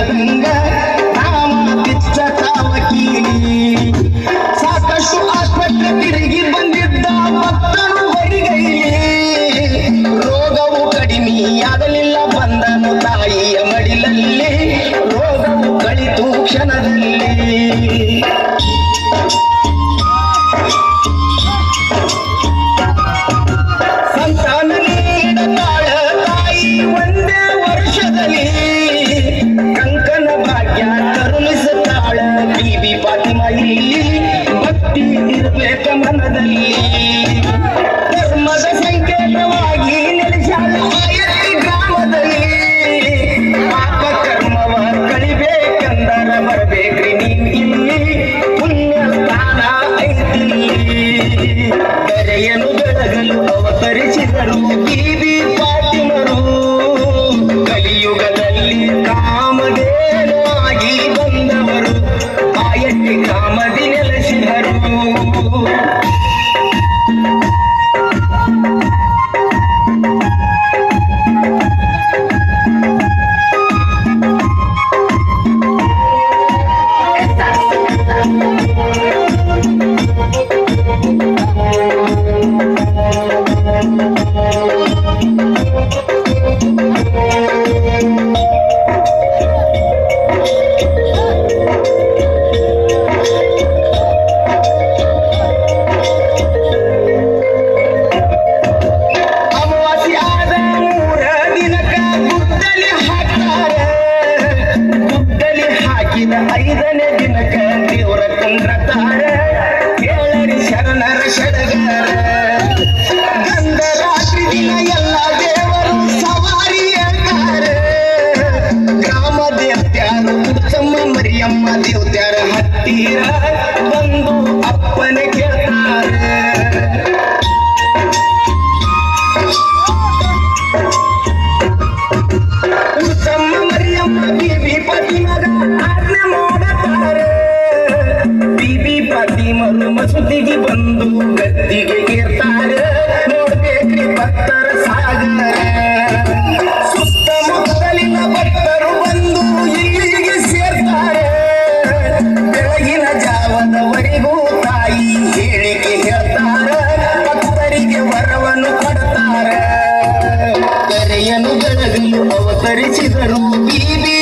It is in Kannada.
ಹಿಂಗ ನಾವ ಕಿಚ್ಚ ತಾವಕೀನಿ ಸಾಕಷ್ಟು ಆಸ್ಪತ್ರೆ ತಿರುಗಿ ಬಂದಿದ್ದ ಮತ್ತನು ರೋಗವು ಕಡಿಮೆಯಾಗಲಿಲ್ಲ ಬಂದನು ತಾಯಿ ಮಡಿಲಲ್ಲಿ. ರೋಗವು ಕಳಿತು ಕ್ಷಣದಲ್ಲಿ. ಫಾತಿಮಾ ಇಲ್ಲಿ ಭಕ್ತಿ ಇರಬೇಕ ಮನದಲ್ಲಿ ಧರ್ಮದ ಸಂಕೇತವಾಗಿ ಗ್ರಾಮದಲ್ಲಿ ಕರ್ಮವ ಇಲ್ಲಿ ಪುಣ್ಯ ಸ್ಥಾನ ಐತಿಲ್ಲಿ ಕರೆಯಲು ಅವತರಿಸಿದರು ಬೀದಿ ಫಾತಿಮರು ಕಲಿಯುಗದಲ್ಲಿ ಕಾ ಮನೆ ಕೇಳ್ತಾರೆ. ಸುದ್ದಿಗೆ ಬಂದು ಗದ್ದಿಗೆ ಇರ್ತಾರೆ ನೋಡ್ಬೇಕ್ರಿ ಭಕ್ತರ ಸಾಗರ. ಸುತ್ತಮುತ್ತಲಿನ ಭಕ್ತರು ಬಂದು ಇಲ್ಲಿಗೆ ಸೇರ್ತಾರೆ. ಬೆಳಗಿನ ಜಾವದ C'est.